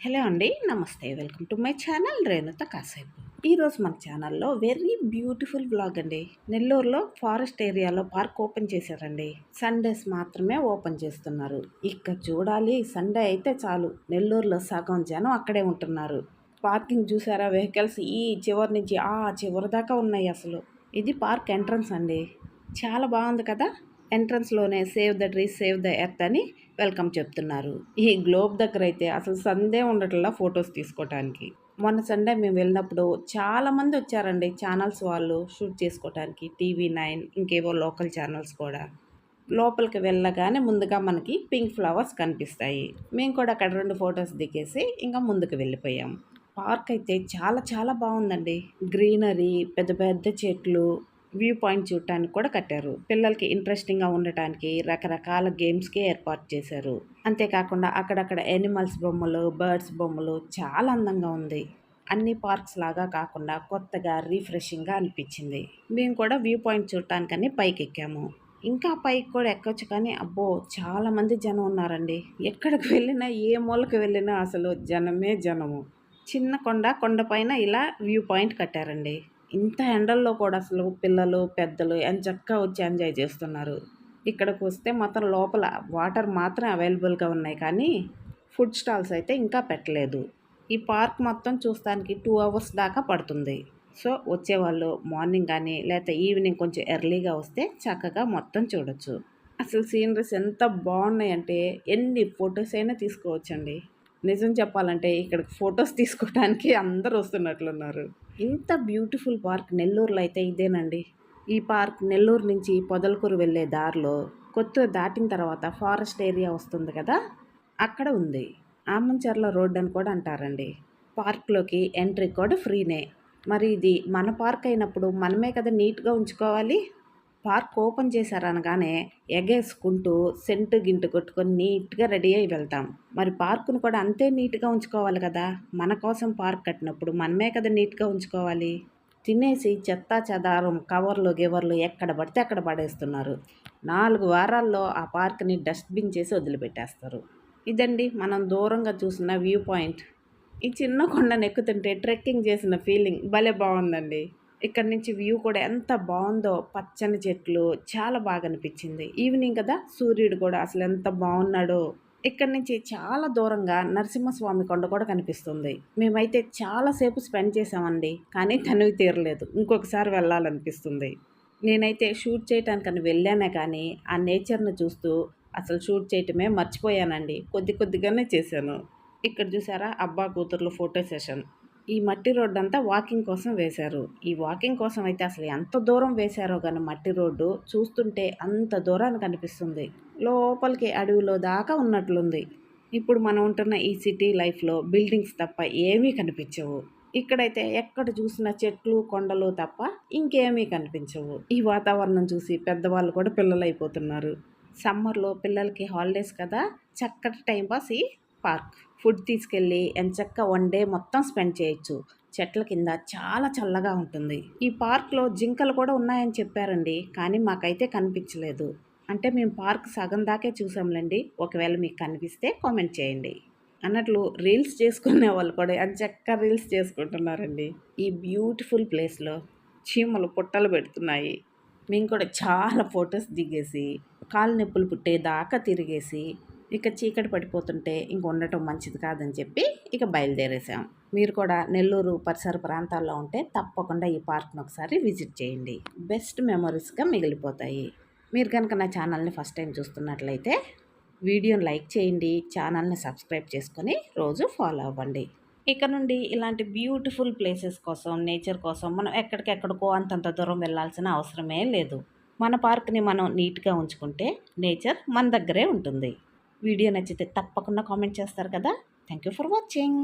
Hello అండి నమస్తే. Welcome to my channel Renutha కాసేపు. ఈరోజు మన ఛానల్లో వెరీ బ్యూటిఫుల్ బ్లాగ్ అండి. నెల్లూరులో ఫారెస్ట్ ఏరియాలో పార్క్ ఓపెన్ చేశారండి. సండేస్ మాత్రమే ఓపెన్ చేస్తున్నారు. ఇక్కడ చూడాలి సండే అయితే చాలు. నెల్లూరులో సగం జనం అక్కడే ఉంటున్నారు. పార్కింగ్ చూసారా వెహికల్స్ ఈ చివరి నుంచి ఆ చివరి దాకా ఉన్నాయి అసలు. ఇది పార్క్ ఎంట్రన్స్ అండి. చాలా బాగుంది కదా? ఎంట్రన్స్లోనే save the trees save the earth అని వెల్కమ్ చెప్తున్నారు. ఈ గ్లోబ్ దగ్గర అయితే అసలు సందే ఉండట్లా ఫొటోస్ తీసుకోవటానికి మొన్న సండే మేము వెళ్ళినప్పుడు చాలామంది వచ్చారండి ఛానల్స్ వాళ్ళు షూట్ చేసుకోవటానికి టీవీ నైన్ ఇంకేవో లోకల్ ఛానల్స్ కూడా. లోపలికి వెళ్ళగానే ముందుగా మనకి పింక్ ఫ్లవర్స్ కనిపిస్తాయి. మేము కూడా అక్కడ రెండు ఫొటోస్ దిగేసి ఇంకా ముందుకు వెళ్ళిపోయాం. పార్క్ అయితే చాలా చాలా బాగుందండి. గ్రీనరీ పెద్ద పెద్ద చెట్లు వ్యూ పాయింట్ చూడటానికి కూడా కట్టారు. పిల్లలకి ఇంట్రెస్టింగ్గా ఉండటానికి రకరకాల గేమ్స్కి ఏర్పాటు చేశారు. అంతేకాకుండా అక్కడక్కడ యానిమల్స్ బొమ్మలు బర్డ్స్ బొమ్మలు చాలా అందంగా ఉంది. అన్ని పార్క్స్ లాగా కాకుండా కొత్తగా రీఫ్రెషింగ్గా అనిపించింది. మేము కూడా వ్యూ పాయింట్ చూడటానికని పైకి ఎక్కాము ఇంకా పైకి కూడా ఎక్కొచ్చు కానీ అబ్బో చాలామంది జనం ఉన్నారండి. ఎక్కడికి వెళ్ళినా ఏ మూలకు వెళ్ళినా అసలు జనమే జనము. చిన్న కొండ కొండపైన ఇలా వ్యూ పాయింట్ కట్టారండి. ఇంత ఎండల్లో కూడా అసలు పిల్లలు పెద్దలు ఎంచక్కా వచ్చి ఎంజాయ్ చేస్తున్నారు. ఇక్కడికి వస్తే మొత్తం లోపల వాటర్ మాత్రం అవైలబుల్గా ఉన్నాయి కానీ ఫుడ్ స్టాల్స్ అయితే ఇంకా పెట్టలేదు. ఈ పార్క్ మొత్తం చూస్తానికి టూ అవర్స్ దాకా పడుతుంది. సో వచ్చేవాళ్ళు మార్నింగ్ కానీ లేకపోతే ఈవినింగ్ కొంచెం ఎర్లీగా వస్తే చక్కగా మొత్తం చూడొచ్చు. అసలు సీనరీస్ ఎంత బాగున్నాయంటే ఎన్ని ఫొటోస్ అయినా తీసుకోవచ్చండి. నిజం చెప్పాలంటే ఇక్కడికి ఫొటోస్ తీసుకోవడానికి అందరూ వస్తున్నట్లున్నారు. ఇంత బ్యూటిఫుల్ పార్క్ నెల్లూరులో అయితే ఇదేనండి. ఈ పార్క్ నెల్లూరు నుంచి పొదలకూరు వెళ్ళే దారిలో కొత్త దాటిన తర్వాత ఫారెస్ట్ ఏరియా వస్తుంది కదా? అక్కడ ఉంది. ఆమంచర్ల రోడ్ అని కూడా అంటారండి. పార్క్లోకి ఎంట్రీ కూడా ఫ్రీనే. మరి ఇది మన పార్క్ అయినప్పుడు మనమే కదా నీట్గా ఉంచుకోవాలి? పార్క్ ఓపెన్ చేశారనగానే ఎగేసుకుంటూ సెంటు గింటు కొట్టుకొని నీట్గా రెడీ అయి వెళ్తాం. మరి పార్కును కూడా అంతే నీట్గా ఉంచుకోవాలి కదా? మన కోసం పార్క్ కట్టినప్పుడు మనమే కదా నీట్గా ఉంచుకోవాలి? తినేసి చెత్త చెదారం కవర్లు గివర్లు ఎక్కడ పడితే అక్కడ పడేస్తున్నారు. నాలుగు వారాల్లో ఆ పార్క్ని డస్ట్బిన్ చేసి వదిలిపెట్టేస్తారు. ఇదండి మనం దూరంగా చూసిన వ్యూ పాయింట్. ఈ చిన్న కొండను ఎక్కుతుంటే ట్రెక్కింగ్ చేసిన ఫీలింగ్ భలే బాగుందండి ఇక్కడ నుంచి వ్యూ కూడా ఎంత బాగుందో పచ్చని చెట్లు చాలా బాగా అనిపించింది. ఈవినింగ్ కదా సూర్యుడు కూడా అసలు ఎంత బాగున్నాడో. ఇక్కడ నుంచి చాలా దూరంగా నరసింహస్వామి కొండ కూడా కనిపిస్తుంది. మేమైతే చాలాసేపు స్పెండ్ చేసామండి కానీ కనువి తీరలేదు. ఇంకొకసారి వెళ్ళాలనిపిస్తుంది. నేనైతే షూట్ చేయటానికని వెళ్ళానే కానీ ఆ నేచర్ను చూస్తూ అసలు షూట్ చేయటమే మర్చిపోయానండి. కొద్ది కొద్దిగానే చేశాను. ఇక్కడ చూసారా అబ్బా కూతుర్లు ఫోటో సెషన్. ఈ మట్టి రోడ్డు అంతా వాకింగ్ కోసం వేశారు. ఈ వాకింగ్ కోసం అయితే అసలు ఎంత దూరం వేశారో కానీ మట్టి రోడ్డు చూస్తుంటే అంత దూరాన్ని కనిపిస్తుంది లోపలికి అడవిలో దాకా ఉన్నట్లుంది. ఇప్పుడు మనం ఉంటున్న ఈ సిటీ లైఫ్లో బిల్డింగ్స్ తప్ప ఏమీ కనిపించవు. ఇక్కడైతే ఎక్కడ చూసిన చెట్లు కొండలు తప్ప ఇంకేమీ కనిపించవు. ఈ వాతావరణం చూసి పెద్దవాళ్ళు కూడా పిల్లలు అయిపోతున్నారు సమ్మర్లో పిల్లలకి హాలిడేస్ కదా చక్కటి టైంపాస్ ఈ పార్క్. ఫుడ్ తీసుకెళ్ళి ఎంచక్క వన్ డే మొత్తం స్పెండ్ చేయొచ్చు. చెట్ల కింద చాలా చల్లగా ఉంటుంది. ఈ పార్క్లో జింకలు కూడా ఉన్నాయని చెప్పారండి కానీ మాకైతే కనిపించలేదు. అంటే మేము పార్క్ సగం దాకే చూసాంలేండి. ఒకవేళ మీకు కనిపిస్తే కామెంట్ చేయండి. అన్నట్లు రీల్స్ చేసుకునే వాళ్ళు కూడా ఎంచక్క రీల్స్ చేసుకుంటున్నారండి. ఈ బ్యూటిఫుల్ ప్లేస్లో చీమలు పుట్టలు పెడుతున్నాయి. మేము కూడా చాలా ఫొటోస్ దిగేసి కాలు నొప్పులు పుట్టేదాకా తిరిగేసి ఇక చీకటి పడిపోతుంటే ఇంక ఉండటం మంచిది కాదని చెప్పి ఇక బయలుదేరేసాం. మీరు కూడా నెల్లూరు పరిసర ప్రాంతాల్లో ఉంటే తప్పకుండా ఈ పార్క్ను ఒకసారి విజిట్ చేయండి. బెస్ట్ మెమరీస్గా మిగిలిపోతాయి. మీరు కనుక నా ఛానల్ని ఫస్ట్ టైం చూస్తున్నట్లయితే వీడియోని లైక్ చేయండి ఛానల్ని సబ్స్క్రైబ్ చేసుకొని రోజు ఫాలో అవ్వండి. ఇక నుండి ఇలాంటి బ్యూటిఫుల్ ప్లేసెస్ కోసం నేచర్ కోసం మనం ఎక్కడికెక్కడికో అంతంత దూరం వెళ్ళాల్సిన అవసరమే లేదు. మన పార్క్ని మనం నీట్గా ఉంచుకుంటే నేచర్ మన దగ్గరే ఉంటుంది. వీడియో నచ్చితే తప్పకుండా కామెంట్ చేస్తారు కదా. Thank you for watching